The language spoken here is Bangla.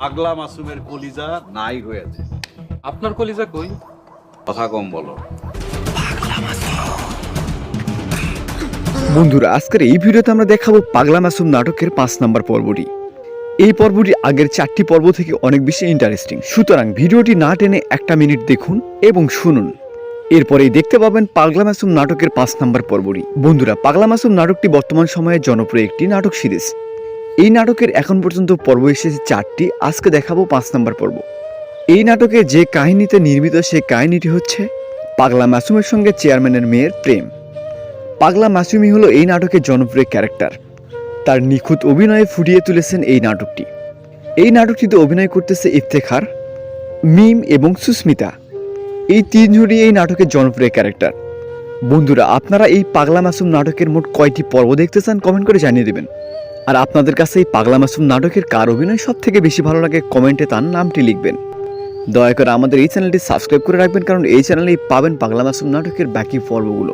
পাগলা মাসুমের কলিজা নাই হয়েছে। আপনার কলিজা কই? কথা কম বলো। বন্ধুরা আজকের এই ভিডিওতে আমরা দেখাবো পাগলা মাসুম নাটকের পাঁচ নাম্বার পর্বটি। এই পর্বটি আগের চারটি পর্ব থেকে অনেক বেশি ইন্টারেস্টিং সুতরাং ভিডিওটি না টেনে একটা মিনিট দেখুন এবং শুনুন। এরপরেই দেখতে পাবেন পাগলা মাসুম নাটকের পাঁচ নাম্বার পর্বটি। বন্ধুরা পাগলা মাসুম নাটকটি বর্তমান সময়ে জনপ্রিয় একটি নাটক সিরিজ। এই নাটকের এখন পর্যন্ত পর্ব এসেছে চারটি, আজকে দেখাবো পাঁচ নম্বর পর্ব। এই নাটকে যে কাহিনীতে নির্মিত সেই কাহিনীটি হচ্ছে পাগলা মাসুমের সঙ্গে চেয়ারম্যানের মেয়ের প্রেম। পাগলা মাসুমি হলো এই নাটকের জনপ্রিয় ক্যারেক্টার। তার নিখুঁত অভিনয়ে ফুটিয়ে তুলেছেন এই নাটকটি। এই নাটকটিতে অভিনয় করতেছে ইফতেখার, মিম এবং সুস্মিতা। এই তিনজনই এই নাটকের জনপ্রিয় ক্যারেক্টার। বন্ধুরা, আপনারা এই পাগলা মাসুম নাটকের মোট কয়টি পর্ব দেখতে চান কমেন্ট করে জানিয়ে দেবেন। আর আপনাদের কাছে এই পাগলা মাসুম নাটকের কার অভিনয় সব থেকে বেশি ভালো লাগে কমেন্টে তার নামটি লিখবেন। দয়া করে আমাদের এই চ্যানেলটি সাবস্ক্রাইব করে রাখবেন, কারণ এই চ্যানেলেই পাবেন পাগলা মাসুম নাটকের বাকি পর্বগুলো।